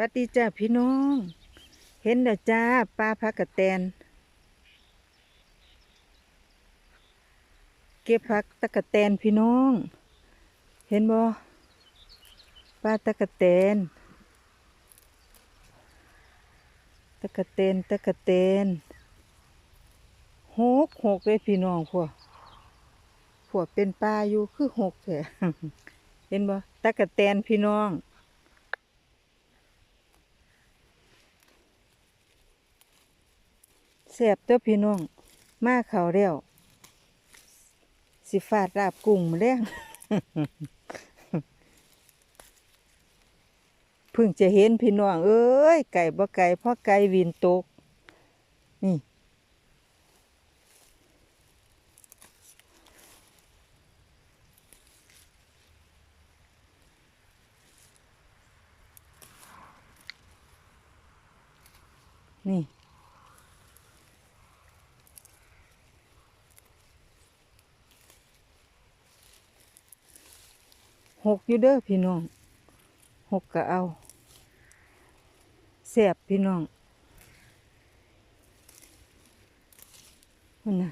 วัดดีจ้าพี่น้อง เห็นเด้อจ้าปลาพักกะแตน เก็บผักตะกะแตนพี่น้อง เห็นบ่ปลาตะกะแตน ตะกะแตนตะกะแตนหกหกเลยพี่น้องพวกพวกเป็นปลาอยู่คือหกแท้เห็นบ่ตะกะแตนพี่น้อง แซ่บตัวพี่น้อง มาเขาวแล้วสิฟาดราบกุ้งมาแล้วเพิ่งจะเห็นพี่น้อง เอ้ย ไก่บ่ไก่พราะไก่วินตก นี่นี่ หกอยู่เด้อพี่น้องหกก็เอาแสบพี่น้องพุ่นน่ะ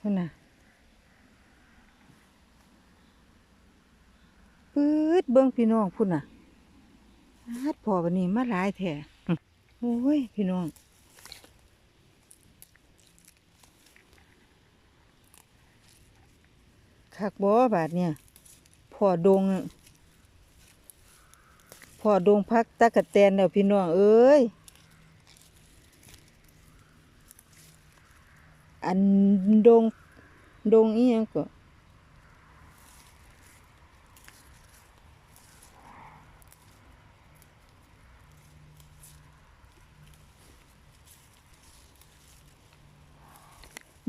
พุ่นน่ะปื๊ดเบิ้งพี่น้องพุ่นน่ะฮัดพอวันนี้มาหลายแท้โอ้ยพี่น้องคักบ่บาดเนี่ย พ่อดงพ่อดงพักตะกะแตนแล้วพี่น้องเอ้ย อันดง ดงอีหยังก็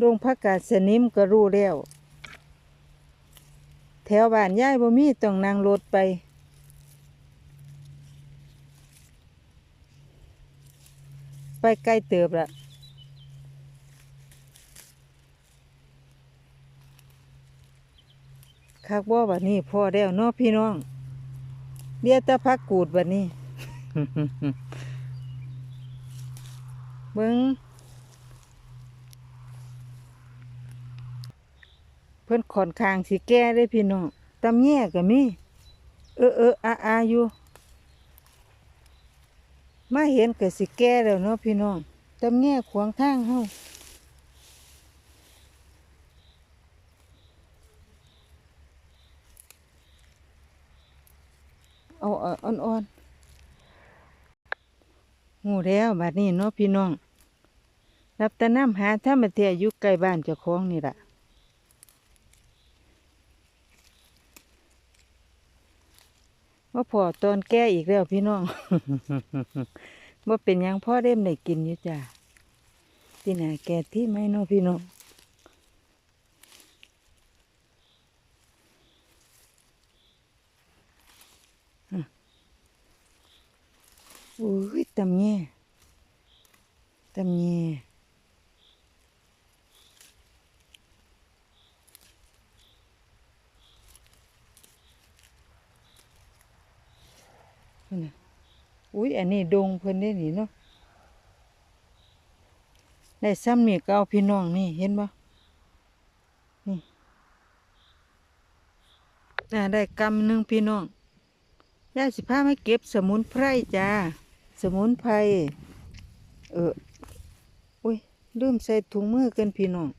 ดงพักกาดสนิมก็รู้แล้ว แถวบ้านยายบ่มีต้องนั่งรถไป ไปไกลเติบละคักบ่บัดนี้พอแล้วเนาะพี่น้องเดียวแตะพักกูดบัดนี้เบิ่ง พิ่นขอนคางสิแก้ได้พี่น้องตำแย่ก็มี เออเอออาอาอยู่ มาเห็นก็สิแก้แล้วเนาะพี่น้องตำแย่ขวางทางเฮาเอาเอาอ่อนๆหูแล้วบัดนี้เนาะพี่น้องรับแต่น้ำหาถ้ามาเที่ยวอยู่ใกล้บ้านเจ้าของนี่แหละ ว่าพอตอนแก้อีกแล้วพี่น้องว่าเป็นหยังพ่อเล่มได้กินอยู่จ้าที่ไหนาแก่ที่ไม่เน้อพี่น้องอะอุ้ยตำแย่ตำแย่ นะอุ้ยอันนี้ดงเพิ่นได้หนิเนาะได้ซ้ำนี่ก็เอาพี่น้องนี่เห็นบ่นี่ได้กำหนึ่งพี่น้องย่าสิพาไมาเก็บสมุนไพรจ้า สมุนไพร เออ อุ้ยลืมใส่ถุงมือกันพี่น้อง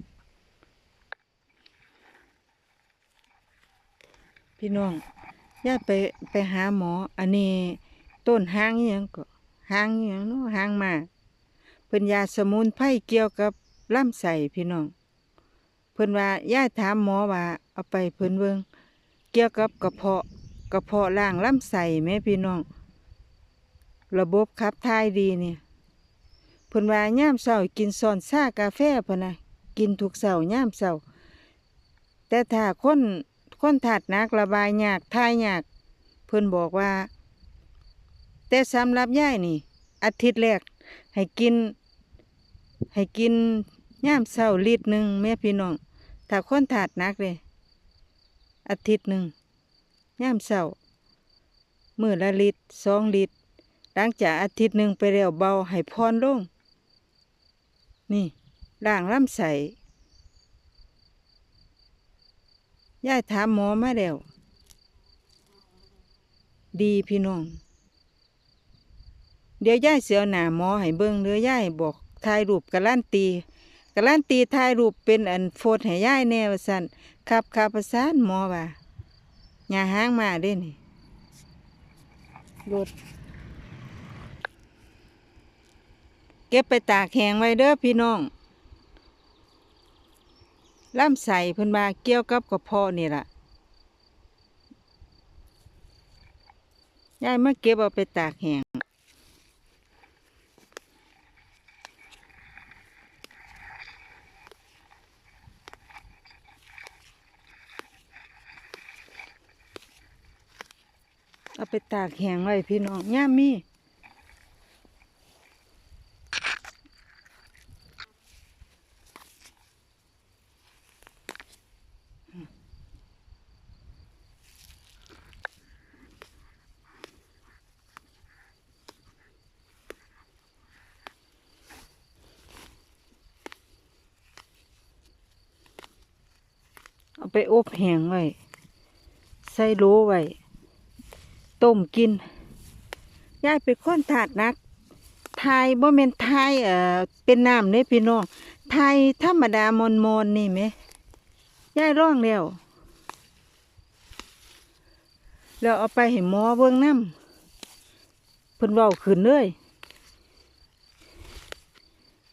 พี่น้อง ย่าไปไปหาหมอ อันนี้ต้นหางอหยังก็หางอหยังเนาะหางมาเพิ่นยาสมุนไพรเกี่ยวกับลำไส้พี่น้องเพิ่นว่าย่าถามหมอว่าเอาไปเพิ่นเบิ่งเกี่ยวกับกระเพาะกระเพาะล่างลำไส้แม่พี่น้อง ระบบขับถ่ายดีเนี่ยเพิ่นว่ายามเช้ากินซอนชากาแฟพิ่นะกินทุกเช้ายามเช้าแต่ถ้าคน คนถาดนักระบายยากถ่ายยากเพิ่อนบอกว่า แต่สำหรับยายนี่ อาทิตย์แรก ให้กิน ให้กินย่ามเช้าลิตรหนึ่งแม่พี่น้องถ้าคนถาดนักเลยอาทิตย์หนึ่งย่ามเช้ามือละลิตรสองลิตรหลังจากอาทิตย์หนึ่งไปแล้วเบาให้พรลงนี่ล่างลำใส ย่ายถามหมอมาแล้ว ดีพี่น้อง เดี๋ยวย่ายเสียวหนาหมอให้เบิ่งเด้อย่ายบอกถ่ายรูปการันตีการันตีถ่ายรูปเป็นอันโฟดให้ย่ายแน่ว่าซั่นครับครับประสานหมอว่าอย่าห้างมาเด้นี่รถเก็บไปตากแห้งไว้เด้อพี่น้อง ล่ำใส่เพิ่นมาเกี่ยวกับกระเพาะนี่ล่ะยายมาเก็บเอาไปตากแห้งเอาไปตากแห้งไว้พี่น้องย่าม ไปอบแห้งไว้ ใส่โลไว้ ต้มกินยายเป็นคนถาดนักไทยบ่แม่นไทยเอ่อเป็นน้ำเด้พี่น้องไทยธรรมดามอนมอนนี่ไหมยายร้องแล้วแล้วเอาไปให้หมอเบิ่งน้ำเพิ่นเว้าขึ้นเลย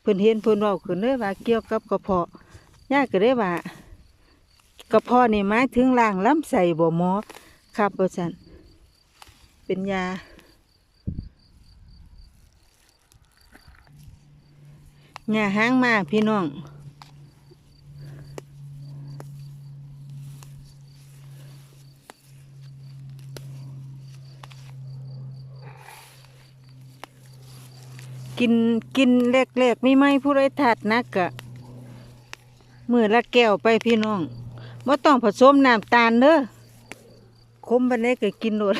เพิ่นเห็นเพิ่นเว้าขึ้นเลยว่าเกี่ยวกับกระเพาะยายก็ได้ว่า กระเพาะนี่หมายถึงล่างลำไส้บ่หมอครับว่าซั่นเป็นยายาหางมาพี่น้องกินกินเล็กๆไมีไหมผู้ใดถัดนักกะมือละแก้วไปพี่น้อง ว่ต้องผสมน้ำตาลเด้อคมบันไดก็กินโดด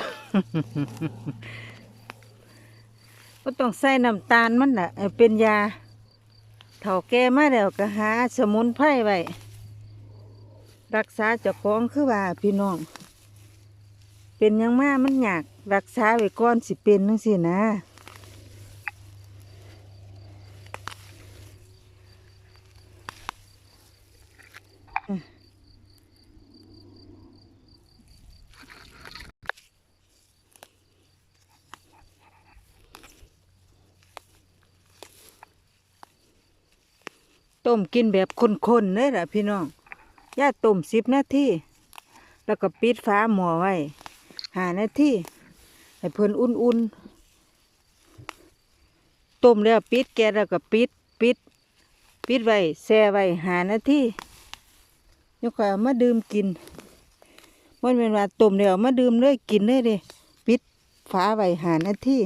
ก็ต้องใส่น้ำตาลมันแหะเป็นยาเถ่าแก่มาแล้วก็หาสมุนไพรไว้รักษาเจ้าของคือว่าพี่น้อง เป็นยังมามันยากรักษาไว้ก่อนสิเป็นนั่งสินะ ต้มกินแบบข้นๆเลยล่ะพี่น้องย่าต้มสิบนาทีแล้วก็ปิดฟ้าหม้อไว้หานาทีให้เพิ่นอุ่นๆต้มแล้วปิดแกแล้วก็ปิดปิด ปิดไว้แช่ไว้หานาทียกค่อยเอามาดื่มกินมันเป็นว่าต้มแล้วมาดื่มเลยกินเลยด้ปิดฟ้าไว้หานาที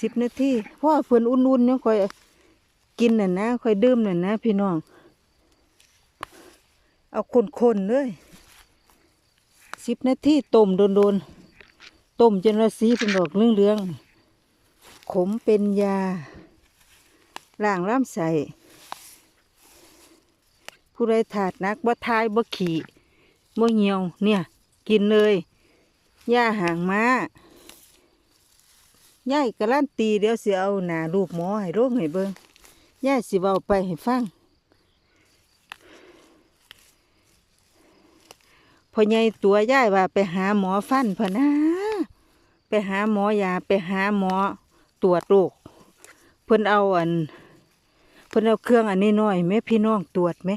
สิบนาทีเพราะว่าเพิ่นอุ่นๆยกค่อย กินน่ะนะค่อยดื่มน่ะนะ พี่น้อง เอาคนๆเลยสิบนาทีต้มโดนๆต้มจนว่าสีเป็นดอกเหลืองๆขมเป็นยาล้างล้ำใส่ผู้ใดถาดนักบ่ทายบ่ขี่บ่เหี่ยวเนี่ย กินเลยหญ้าหางม้าย่ายกระลั่นตีเดี๋ยวเสิเอาหนารูปหมอให้โรงให้เบิ่ง ย่าสิเบาไปให้ฟังพอใหญ่ตัวย่ายว่าไปหาหมอฟันพะนะ ไปหาหมอยาไปหาหมอตรวจโรคเพิ่นเอาอันเพิ่นเอาเครื่องอันนี้น้อยไหมพี่น้องตรวจไหม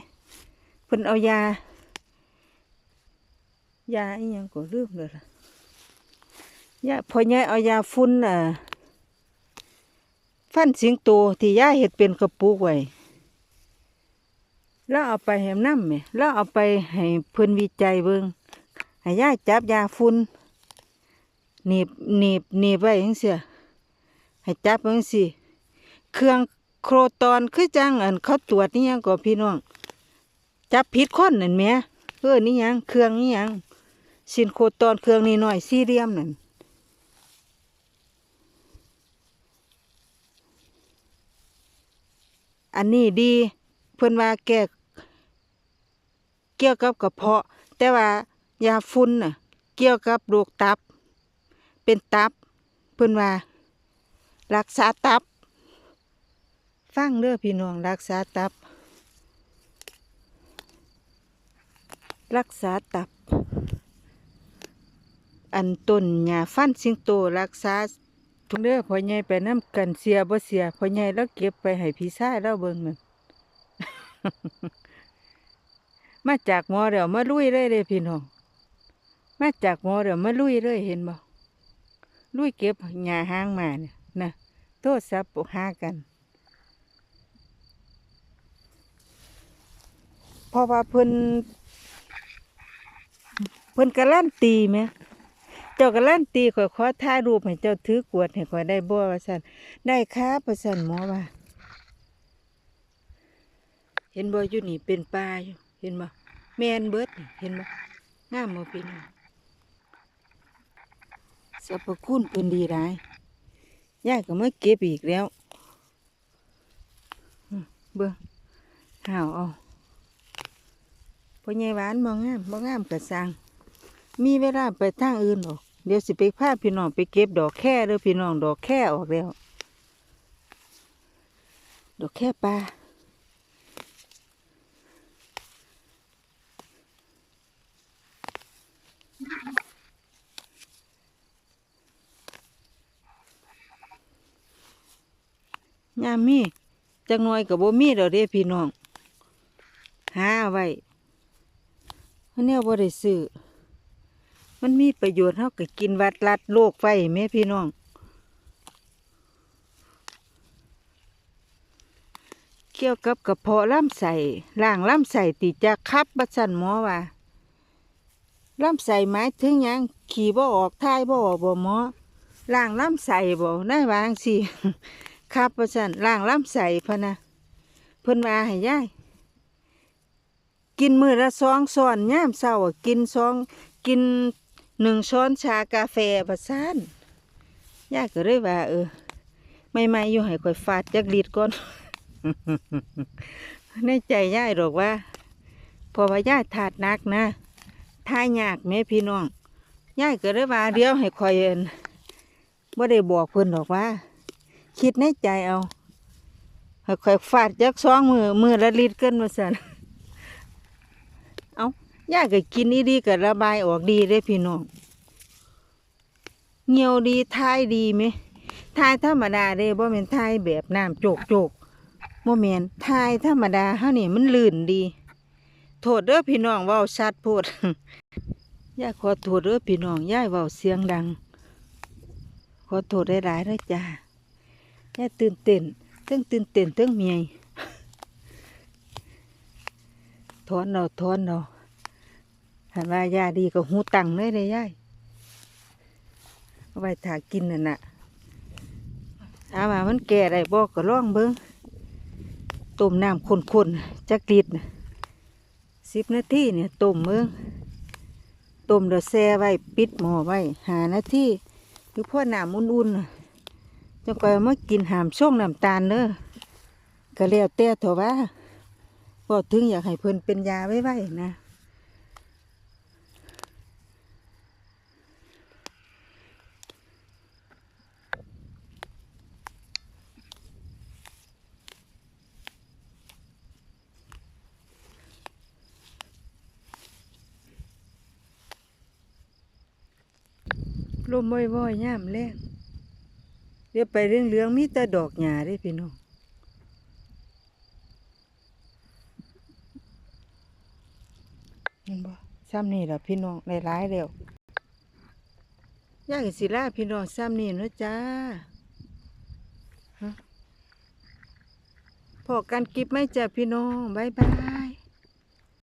เพิ่นเอายายาอีหยังก็ลืมเลยล่ะยาพอใหญ่เอายาฟุ้นอะ ฟันสิงโตที่ย่าเห็ดเป็นกระปุกไว้แล้วเอาไปแหมน้ำไหมแล้วเอาไปให้เพิ่อนวิจัยเบิงให้ย่าจับยาฝุ่นหนีบหนีบหนีบไว้ยังเสียให้จับจังสิเครื่องโครตอนคือจังอันเขาตรวจนี่ยังก็พี่น้อง จับผิดคนนั่นแม่เออนี่ยังเครื่องนี่ยังสินโครตอนเครื่องนี่หน่อยสี่เหลี่ยมนั่น อันนี้ดีเพิ่อนว่าแก้เกี่ยวกับกระเพาะ แต่ว่ายาฝุ่นน่ะ เกี่ยวกับโรคตับ เป็นตับ เพิ่อนว่า รักษาตับ ฟังเด้อพี่น้องรักษาตับ รักษาตับ อันต้นหญ้าฟันสิงโตรักษา ทุกเด้อพ่อใหญ่ไปน้ำกันเสียบ่เสียพ่อใหญ่แล้วเก็บไปให้พี่ชายแล้วเบิ่งนั่นมาจากหมอเดี๋ยวมาลุยเลยเลยพี่น้องมาจากหมอเดี๋ยวมาลุยเลยเห็นบ่ลุยเก็บหญ้าหางมาเนี่ยนะโทษศัพท์หากันเพราะว่าเพิ่นเพิ่นการันตีไหม จ้าการันตีข่อยขอถ่ายรูปให้เจ้าถือกวดให้ข่อยได้บ่ว่าซั่นได้ครับว่าซั่นหมอว่าเห็นบ่อยู่นี่เป็นป่าอยู่เห็นบ่แม่นเบิดนี่เห็นบ่งามบ่พี่น้องสรรพคุณเพิ่นดีหลายยายก็มาเก็บอีกแล้วเบิ่งหาวเอาพ่อใหญ่หวานบ่งามบ่งามก็สร้างมีเวลาไปทางอื่นหรอก เดี๋ยวสิไปพาพี่น้องไปเก็บดอกแค่เด้อพี่น้องดอกแค่ออกแล้ว ดอกแค่ปลาย่ามมีจักหน่อยกับบ่มีดอกเด้พี่น้อง หาไว้เพราะเนี่ยบ่ได้ซื้อ มันมีประโยชน์เท่ากับกินวัดรัดโลกไฟแม่พี่น้อง เกี่ยวกับกระเพาะลำไส้ล่างลำไส้ติดจากคับบัสันหมอว่าลำไส้หมายถึงยังขี่บ่ออกท้ายบ่ออกบ่หมอล่างลำไส้บ่ได้วางสิครับบัสันล่างลำไส้พะนะเพิ่นว่าให้ย่ายกินมือละสองซ้อนย่ามเศร้ากินสองกิน หนึ่งช้อนชากาแฟประสานยายก็เลยว่า เออ ไม่ไม่ๆอยู่ให้ข่อยฟาดจักลิดก่อนในใจยายหรอกว่าพอว่ายายถาดหนักนะทายากแม่พี่น้องยายก็เลยว่าเดี๋ยวให้ข่อยเอินบ่ได้บอกเพิ่นหรอกว่า คิดในใจเอาให้ข่อยฟาดจักสองมือมือละลิตรเกินมาสั่น ยายก็กินนี่ดีก็ระบายออกดีเด้พี่น้องเงียวดีทายดีไหมทายธรรมดาเด้บ่แม่นทายแบบน้ำโจกโจกบ่แม่นทายธรรมดาเฮานี่มันลื่นดี โทษเด้อพี่น้องเว้าชัดโพดยายขอโทษเด้อพี่น้องยายเว้าเสียงดัง ขอโทษหลายเด้อจ้ายายตื่นเต้นเทั้งตื่นเต้นเทั้งเมียถอนเราถอนเรา หันว่ายาดีก็หูตังเลยเลยยายเอาไว้ถากินน่ะนะถามว่ามันแก่ได้บอกก็ลองเบิ้งต้มน้ำข้นๆจักรนะสิบนาทีเนี่ยต้มเบิ้งต้มเดี๋ยวแช่ไว้ปิดหม้อไว้หานาทีคือพ่อน้ำอุ่นๆน่ะจังไปเอามากินหามช่วงน้ำตาลเด้อก็แล้วแต่เถอะว่าก็ถึงอยากให้เพิ่นเป็นยาไว้ไว้นะ ลมว่อยๆย่ามแรงเดี๋ยวไปเรื่องเรื่องมีแต่ดอกหญ้าเด้พี่น้องเห็นบ่ซ้ำนี่ล่ะพี่น้องหลายๆแล้วยากสิลาพี่น้องซ้ำนี่เนาะจ้าฮะพอกันกิบไม่จ้ะพี่น้อง บ๊ายบาย